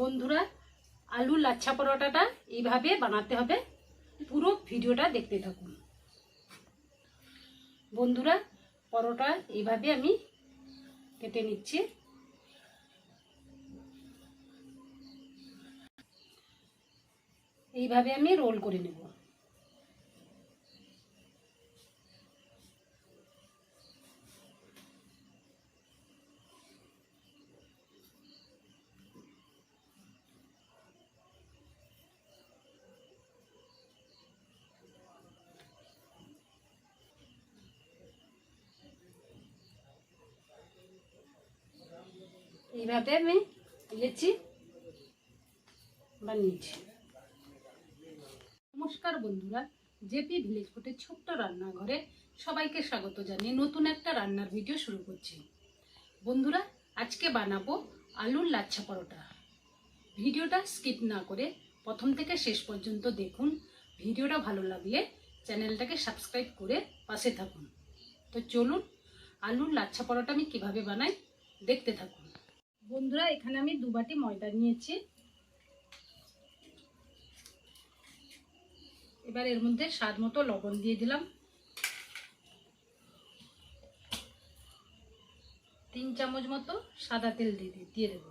বন্ধুরা, আলু লাচ্ছা পরোটাটা এইভাবে বানাতে হবে। পুরো ভিডিওটা দেখতে থাকুন। বন্ধুরা, পরোটা এইভাবে আমি কেটে নিচ্ছি। এইভাবে আমি রোল করে নেব। এইভাবে আমি দিয়েছি বানিয়েছি। নমস্কার বন্ধুরা, জেপি ভিলেজ ফুটের ছোট্ট রান্নাঘরে সবাইকে স্বাগত জানিয়ে নতুন একটা রান্নার ভিডিও শুরু করছি। বন্ধুরা, আজকে বানাবো আলুর লাচ্ছা পরোটা। ভিডিওটা স্কিপ না করে প্রথম থেকে শেষ পর্যন্ত দেখুন। ভিডিওটা ভালো লাগলে চ্যানেলটাকে সাবস্ক্রাইব করে পাশে থাকুন। তো চলুন, আলুর লাচ্ছা পরোটা আমি কীভাবে বানাই দেখতে থাকুন। বন্ধুরা, এখানে আমি দু বাটি ময়দা নিয়েছি। এবার এর মধ্যে স্বাদ মতো লবণ দিয়ে দিলাম। তিন চামচ মতো সাদা তেল দিয়ে দিয়ে দেব।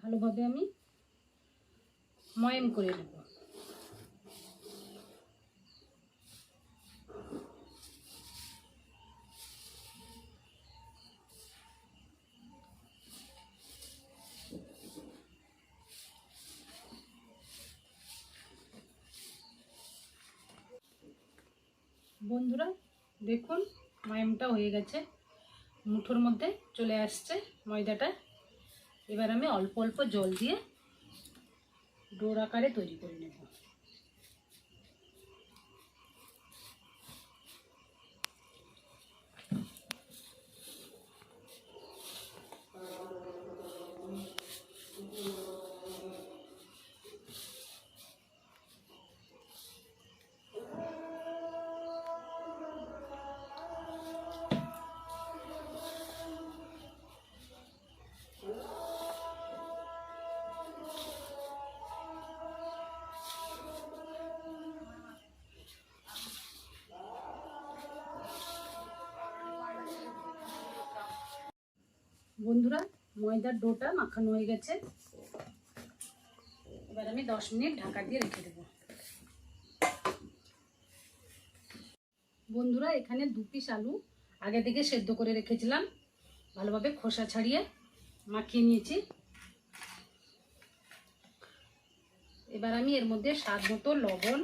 ভালোভাবে আমি ময়ম করে নেব। বন্ধুরা, দেখুন, ময়ামটা হয়ে গেছে। মুঠোর মধ্যে চলে আসছে ময়দাটা। এবার আমি অল্প অল্প জল দিয়ে ডোর আকারে তৈরি করে নেব। বন্ধুরা, ময়দার ডোটা মাখানো হয়ে গেছে। এবার আমি দশ মিনিট ঢাকা দিয়ে রেখে দেব। বন্ধুরা, এখানে দু পিস আলু আগে থেকে সেদ্ধ করে রেখেছিলাম। ভালোভাবে খোসা ছাড়িয়ে মাখিয়ে নিয়েছি। এবার আমি এর মধ্যে স্বাদ মতো লবণ,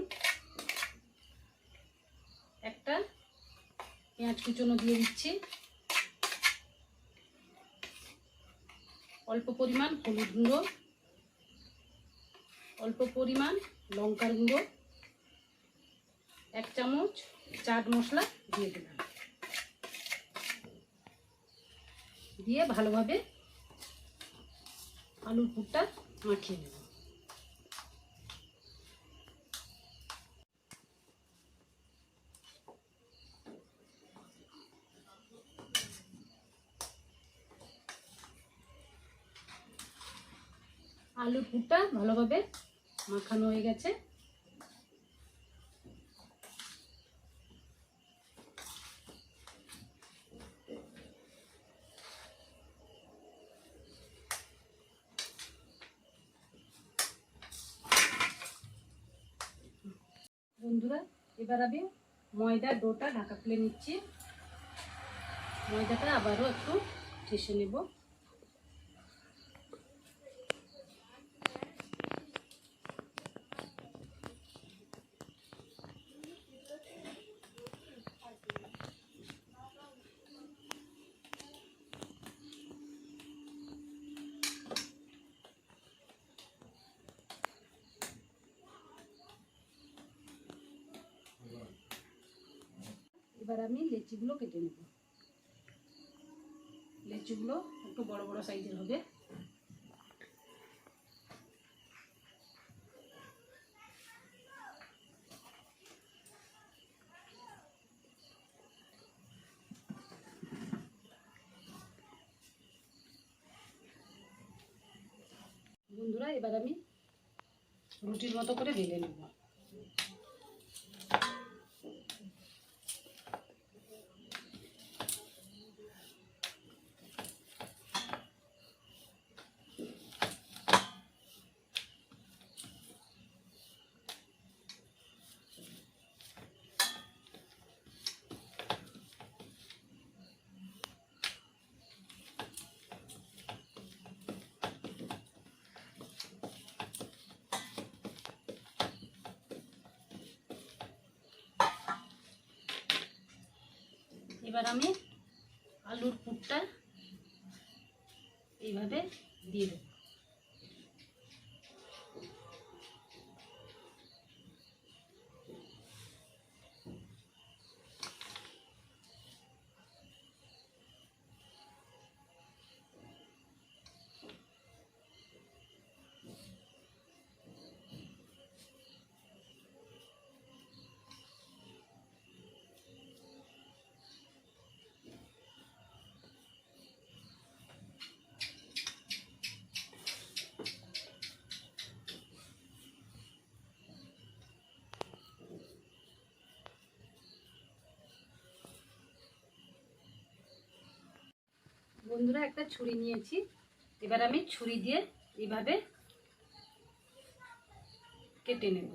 একটা পেঁয়াজ কুচনো দিয়ে দিচ্ছি। অল্প পরিমাণ হলুদ গুঁড়ো, অল্প পরিমাণ লঙ্কার গুঁড়ো, এক চামচ চাট মশলা দিয়ে দিলাম। দিয়ে ভালোভাবে আলুর পুরটা মাখিয়ে নেব। আলুর পুরটা ভালোভাবে মাখানো হয়ে গেছে। বন্ধুরা, এবার আমি ময়দা ডোটা ঢাকা খুলে নিচ্ছি। ময়দাটা আবারও একটু ঠেসে নেব। এবার আমি লেচিগুলো কেটে নেব। লেচিগুলো একটু বড় বড় সাইজের হবে। বন্ধুরা, এবার আমি রুটির মতো করে বেলে নেব। এবার আমি আলুর পুরটা এইভাবে দিয়ে দেবো। বন্ধুরা একটা ছুরি নিয়েছি। এবার আমি ছুরি দিয়ে এইভাবে কেটে নেব।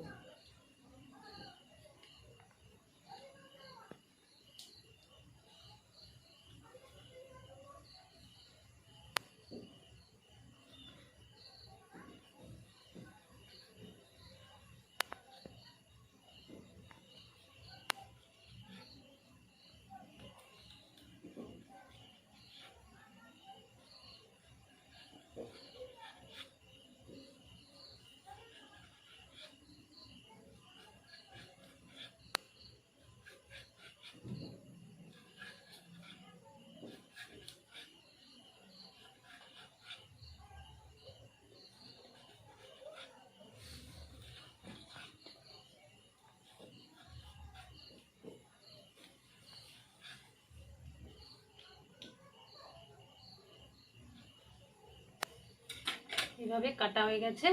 এভাবে কাটা হয়ে গেছে।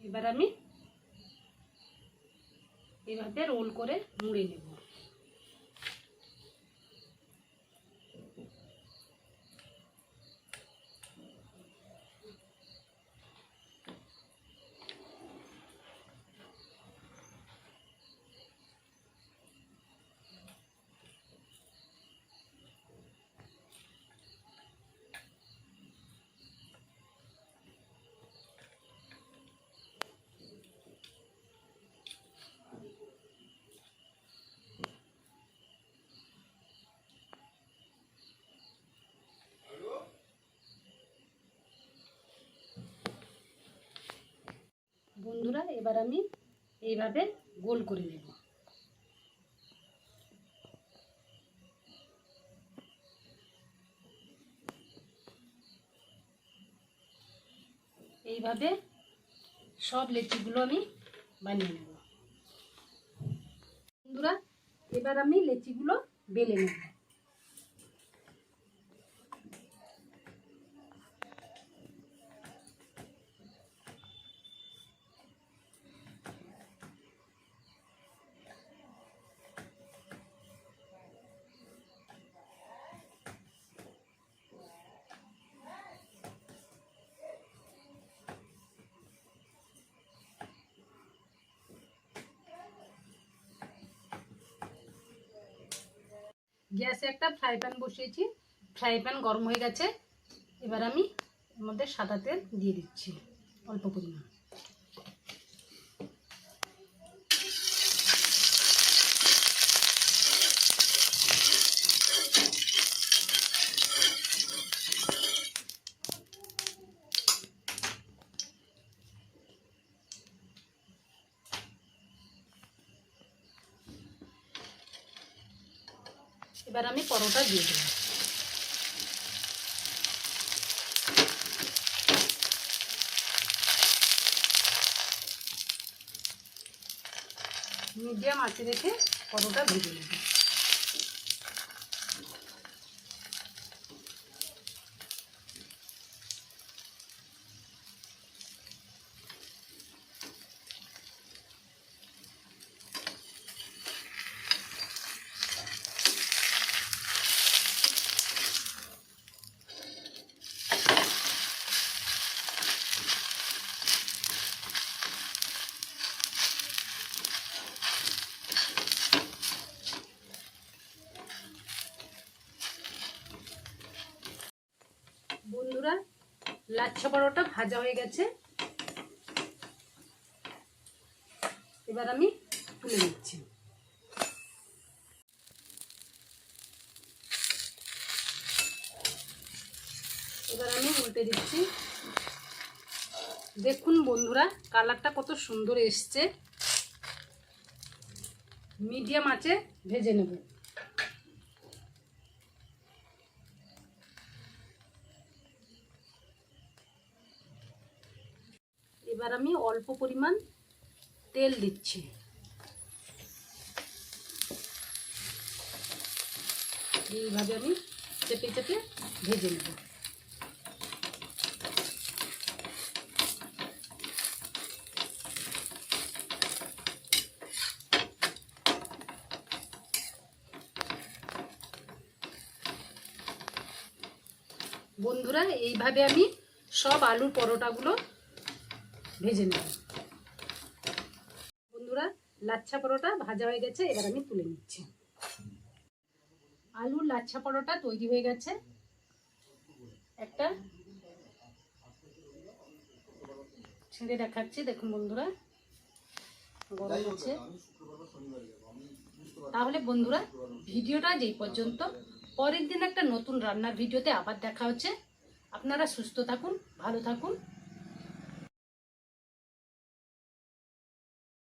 এবার আমি এভাবে রোল করে মুড়ে নেব। বন্ধুরা, এবার আমি এইভাবে গোল করে নেব। এইভাবে সব লেচিগুলো আমি বানিয়ে নেব। বন্ধুরা, এবার আমি লেচিগুলো বেলে নেব। গ্যাসে একটা ফ্রাই প্যান বসিয়েছি। ফ্রাই প্যান গরম হয়ে গেছে। এবার আমি এর মধ্যে সাদা তেল দিয়ে দিচ্ছি, অল্প পরিমাণ। এবার আমি পরোটা দিয়ে দেব। মিডিয়াম আছে রেখে পরোটা ভেজে নেব লাচ্ছা পরোটা ভাজা হয়ে গেছে। এবার আমি তুলে নিচ্ছি। এবার আমি উল্টে দিচ্ছি। দেখুন বন্ধুরা, কালারটা কত সুন্দর এসছে। মিডিয়াম আছে, ভেজে নেব। এবার আমি অল্প পরিমাণ তেল দিচ্ছি। এইভাবে আমি চেপে চেপে ভেজে নেব। বন্ধুরা, এইভাবে আমি সব আলুর পরোটাগুলো ভেজে নেব। বন্ধুরা, লাচ্ছা পরোটা ভাজা হয়ে গেছে, এবার আমি তুলে নিচ্ছি। আলুর লাচ্ছা পরোটা তৈরি হয়ে গেছে। একটা ছেড়ে দেখাচ্ছি, দেখুন বন্ধুরা, গরম আছে তাহলে বন্ধুরা, ভিডিওটা যেই পর্যন্ত। পরের দিন একটা নতুন রান্নার ভিডিওতে আবার দেখা হচ্ছে। আপনারা সুস্থ থাকুন, ভালো থাকুন।